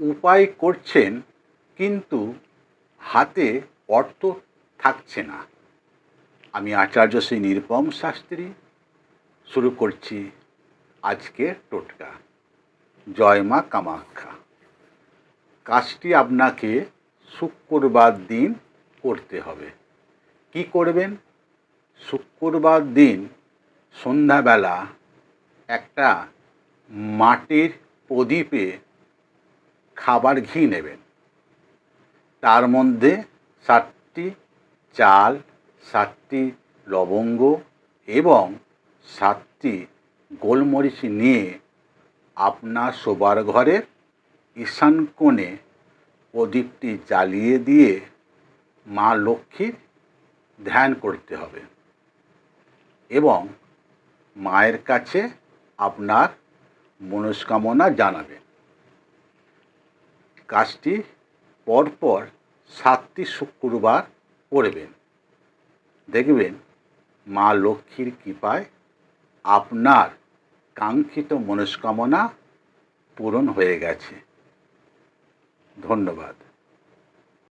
উপায় করছেন, কিন্তু হাতে অর্থ থাকছে না। আমি আচার্য শ্রী নিরুপম শাস্ত্রী, শুরু করছি আজকের টোটকা। জয় মা কামাখ্যা। কাজটি আপনাকে শুক্রবার দিন করতে হবে। কি করবেন? শুক্রবার দিন সন্ধ্যাবেলা একটা মাটির প্রদীপে খাবার ঘি নেবেন। তার মধ্যে সাতটি চাল, সাতটি লবঙ্গ এবং সাতটি গোলমরিচ নিয়ে আপনার শোবার ঘরের ঈশান কোণে প্রদীপটি জ্বালিয়ে দিয়ে মা লক্ষ্মীর ধ্যান করতে হবে এবং মায়ের কাছে আপনার মনস্কামনা জানাবেন। কাজটি পরপর সাতটি শুক্রবার করবেন। দেখবেন মা লক্ষ্মীর কৃপায় আপনার কাঙ্ক্ষিত মনস্কামনা পূরণ হয়ে গেছে। ধন্যবাদ।